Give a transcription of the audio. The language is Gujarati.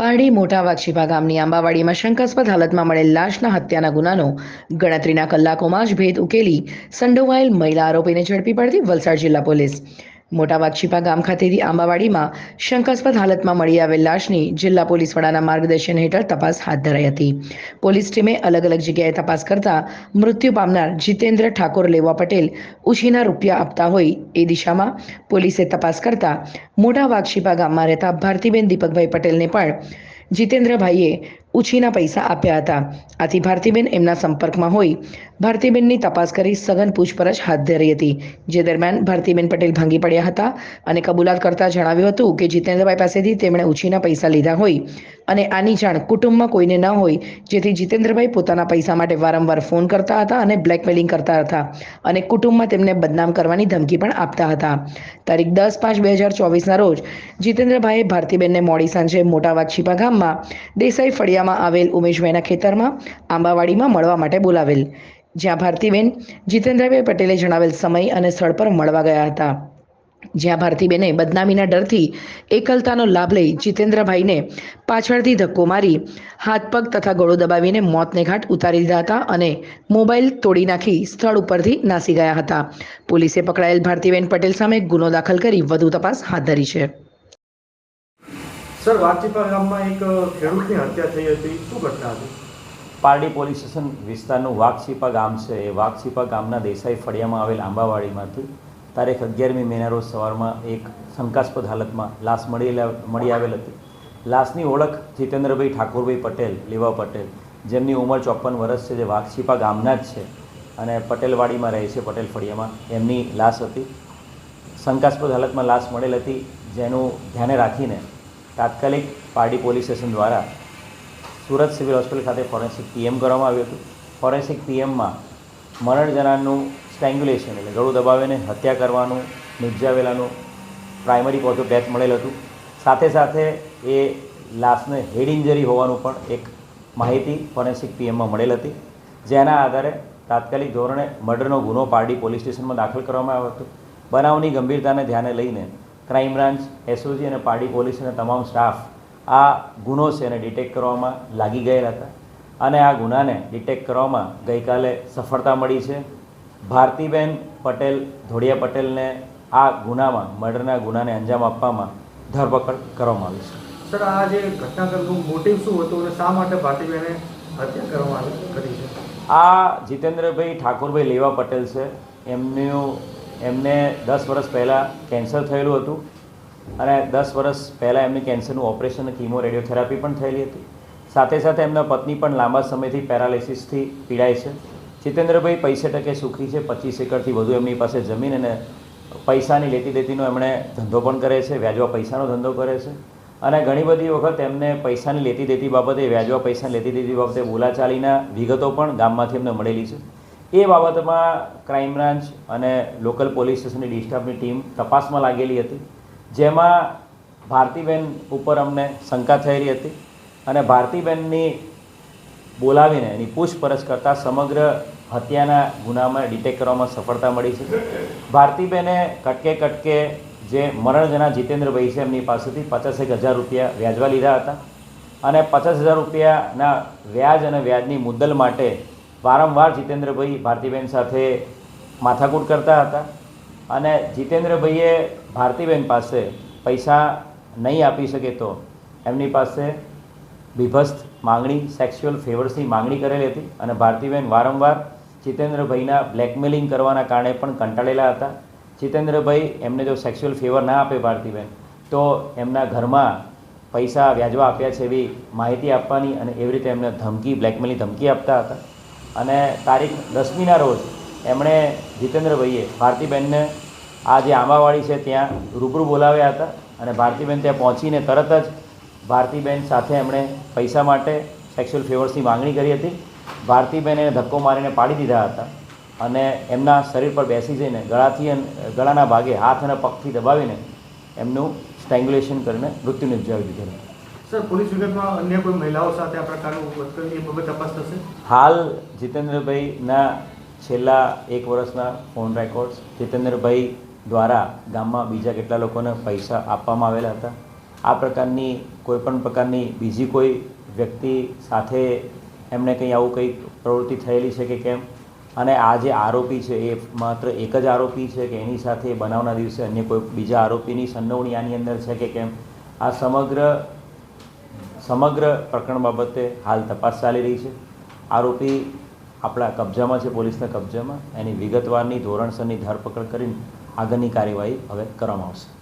પારડી મોટા વાક્ષીપા ગામની આંબાવાડીમાં શંકાસ્પદ હાલતમાં મળેલ લાશના હત્યાના ગુનાનો ગણતરીના કલાકોમાં જ ભેદ ઉકેલી સંડોવાયેલ મહિલા આરોપીને ઝડપી પડતી વલસાડ જિલ્લા પોલીસ. મોટા વાક્ષીપા ગામ ખાતેથી આંબાવાડીમાં શંકાસ્પદ હાલતમાં મળી આવેલ લાશની જિલ્લા પોલીસ વડાના માર્ગદર્શન હેઠળ તપાસ હાથ ધરાઈ હતી. પોલીસ ટીમે અલગ અલગ જગ્યાએ તપાસ કરતા મૃત્યુ પામનાર જીતેન્દ્ર ઠાકોર લેવા પટેલ ઉછીના રૂપિયા આપતા હોય એ દિશામાં પોલીસે તપાસ કરતા મોટા વાક્ષીપા ગામમાં રહેતા ભારતીબેન દીપકભાઈ પટેલને પણ જીતેન્દ્રભાઈએ ઉછીના પૈસા આપ્યા હતા. આથી ભારતીબેન એમના સંપર્કમાં હોઈ ભારતીબેનની તપાસ કરી સઘન પૂછપરછ હાથ ધરી હતી. જે દરમિયાન ભારતીબેન પટેલ ભાંગી પડ્યા હતા અને કબૂલાત કરતા જણાવ્યું હતું કે જીતેન્દ્રભાઈ પાસેથી તેમણે ઉછીના પૈસા લીધા હોય અને આની જાણ કુટુંબમાં કોઈને ન હોય, જેથી જીતેન્દ્રભાઈ પોતાના પૈસા માટે વારંવાર ફોન કરતા હતા અને બ્લેકમેલિંગ કરતા હતા અને કુટુંબમાં તેમને બદનામ કરવાની ધમકી પણ આપતા હતા. તારીખ દસ પાંચ બે હજાર ચોવીસના રોજ જીતેન્દ્રભાઈએ ભારતીબેનને મોડી સાંજે મોટાવાદ છીપા ગામમાં દેસાઈ ફળિયામાં આવેલ ઉમેશભાઈના ખેતરમાં આંબાવાડીમાં મળવા માટે બોલાવેલ. જ્યાં ભારતીબેન જીતેન્દ્રભાઈ પટેલે જણાવેલ સમય અને સ્થળ પર મળવા ગયા હતા. જ્યાં ભારતીબેને બદનામીના ડરથી એકલતાનો લાભ લઈ જીતેન્દ્રભાઈને પાછળથી ધક્કો મારી, હાથ પગ તથા ગળો દબાવીને મોતને ઘાટ ઉતારી દીધા હતા અને મોબાઈલ તોડી નાખી સ્થળ ઉપરથી નાસી ગયા હતા. પોલીસે પકડાયેલ ભારતીબેન પટેલ સામે ગુનો દાખલ કરી વધુ તપાસ હાથ ધરી છે. સર વાચીપા ગામમાં એક ખેડૂતની હત્યા થઈ હતી. શું ઘટના હતી? પારડી પોલીસ સ્ટેશન વિસ્તારનું વાઘસીપા ગામ છે. એ વાઘસીપા ગામના દેસાઈ ફળિયામાં આવેલ આંબાવાડીમાંથી તારીખ અગિયારમી મેના રોજ સવારમાં એક શંકાસ્પદ હાલતમાં લાશ મળી મળી આવેલ હતી. લાશની ઓળખ જીતેન્દ્રભાઈ ઠાકોરભાઈ પટેલ, લેવા પટેલ, જેમની ઉંમર ચોપન વર્ષ છે, જે વાઘસીપા ગામના જ છે અને પટેલવાડીમાં રહે છે, પટેલ ફળિયામાં. એમની લાશ હતી. શંકાસ્પદ હાલતમાં લાશ મળેલ હતી, જેનું ધ્યાને રાખીને તાત્કાલિક પારડી પોલીસ સ્ટેશન દ્વારા સુરત સિવિલ હોસ્પિટલ ખાતે ફોરેન્સિક પીએમ કરવામાં આવ્યું હતું. ફોરેન્સિક પીએમમાં મરણ જનારનું એટલે ગળું દબાવીને હત્યા કરવાનું નિપજાવેલાનું પ્રાઇમરી કોઝ ઓફ ડેથ મળેલ હતું. સાથે સાથે એ લાશને હેડ ઇન્જરી હોવાનું પણ એક માહિતી ફોરેન્સિક પીએમમાં મળેલ હતી, જેના આધારે તાત્કાલિક ધોરણે મર્ડરનો ગુનો પારડી પોલીસ સ્ટેશનમાં દાખલ કરવામાં આવ્યો હતો. બનાવની ગંભીરતાને ધ્યાને લઈને ક્રાઇમ બ્રાન્ચ એસઓજી અને પાર્ટી પોલીસ અને તમામ સ્ટાફ આ ગુનો છે એને ડિટેક્ટ કરવામાં લાગી ગયેલા હતા. અને આ ગુનાને ડિટેક્ટ કરવામાં ગઈકાલે સફળતા મળી છે. ભારતીબેન પટેલ ધોળિયા પટેલને આ ગુનામાં મર્ડરના ગુનાને અંજામ આપવામાં ધરપકડ કરવામાં આવી છે. સર આ જે ઘટનાક્રમનું મોટિવ શું હતું અને શા માટે ભારતીબેને હત્યા કરવામાં આવી કરી છે? આ જીતેન્દ્રભાઈ ઠાકોરભાઈ લેવા પટેલ છે. એમનું એમને દસ વર્ષ પહેલાં કેન્સર થયેલું હતું અને દસ વર્ષ પહેલાં એમની કેન્સરનું ઓપરેશન અને કીમો રેડિયોથેરાપી પણ થયેલી હતી. સાથે સાથે એમના પત્ની પણ લાંબા સમયથી પેરાલિસિસથી પીડાય છે. જીતેન્દ્રભાઈ પૈસે ટકે સુખી છે, પચીસ એકરથી વધુ એમની પાસે જમીન અને પૈસાની લેતી દેતીનો એમણે ધંધો પણ કરે છે, વ્યાજવા પૈસાનો ધંધો કરે છે. અને ઘણી બધી વખત એમને પૈસાની લેતી દેતી બાબતે, વ્યાજવા પૈસાની લેતી દેતી બાબતે બોલાચાલીના વિગતો પણ ગામમાંથી એમને મળેલી છે. એ બાબતમાં ક્રાઇમ બ્રાન્ચ અને લોકલ પોલીસ સ્ટેશનની ડિસ્ટાફની ટીમ તપાસમાં લાગેલી હતી. જેમાં ભારતીબેન ઉપર અમને શંકા થયેલી હતી અને ભારતીબેનની બોલાવીને એની પૂછપરછ કરતાં સમગ્ર હત્યાના ગુનામાં ડિટેક્ટ કરવામાં સફળતા મળી છે. ભારતીબેને કટકે કટકે જે મરણજના જીતેન્દ્રભાઈ છે એમની પાસેથી પચાસ એક હજાર રૂપિયા વ્યાજવા લીધા હતા. અને પચાસ હજાર રૂપિયાના વ્યાજ અને વ્યાજની મુદ્દલ માટે વારંવાર જીતેન્દ્રભાઈ ભારતીબેન સાથે માથાકૂટ કરતા હતા. અને જીતેન્દ્રભાઈએ ભારતીબેન પાસે પૈસા નહીં આપી શકે તો એમની પાસે બીભસ્ત માંગણી સેક્સ્યુઅલ ફેવર્સની માંગણી કરેલી હતી અને ભારતીબેન વારંવાર જીતેન્દ્રભાઈના બ્લેકમેલિંગ કરવાના કારણે પણ કંટાળેલા હતા. જીતેન્દ્રભાઈ એમને જો સેક્સ્યુઅલ ફેવર ના આપે ભારતીબેન, તો એમના ઘરમાં પૈસા વ્યાજવા આપ્યા છે એવી માહિતી આપવાની અને એવી રીતે એમને ધમકી બ્લેકમેલની ધમકી આપતા હતા. અને તારીખ દસમીના રોજ એમણે જીતેન્દ્રભાઈએ ભારતીબેનને આ જે આંબાવાડી છે ત્યાં રૂબરૂ બોલાવ્યા હતા અને ભારતીબેન ત્યાં પહોંચીને તરત જ ભારતીબેન સાથે એમણે પૈસા માટે સેક્સ્યુઅલ ફેવર્સની માંગણી કરી હતી. ભારતીબેને ધક્કો મારીને પાડી દીધા હતા અને એમના શરીર પર બેસી જઈને ગળાથી ગળાના ભાગે હાથ અને પગથી દબાવીને એમનું સ્ટ્રેંગ્યુલેશન કરીને મૃત્યુ નિપજાવી દીધેલું સર અન્ય મહિલાઓ સાથે આ પ્રકારનું હાલ જીતેન્દ્રભાઈના છેલ્લા એક વર્ષના ફોન રેકોર્ડ્સ જીતેન્દ્રભાઈ દ્વારા ગામમાં બીજા કેટલા લોકોને પૈસા આપવામાં આવેલા હતા? આ પ્રકારની કોઈપણ પ્રકારની બીજી કોઈ વ્યક્તિ સાથે એમને કંઈ આવું કંઈ પ્રવૃત્તિ થયેલી છે કે કેમ? અને આ જે આરોપી છે એ માત્ર એક જ આરોપી છે કે એની સાથે બનાવના દિવસે અન્ય કોઈ બીજા આરોપીની સંડોવણી આની અંદર છે કે કેમ? આ સમગ્ર સમગ્ર પ્રકરણ બાબતે હાલ તપાસ ચાલી રહી છે. આરોપી આપણા કબજામાં છે, પોલીસના કબજામાં. એની વિગતવારની, ધોરણસરની ધરપકડ કરીને આગળની કાર્યવાહી હવે કરવામાં આવશે.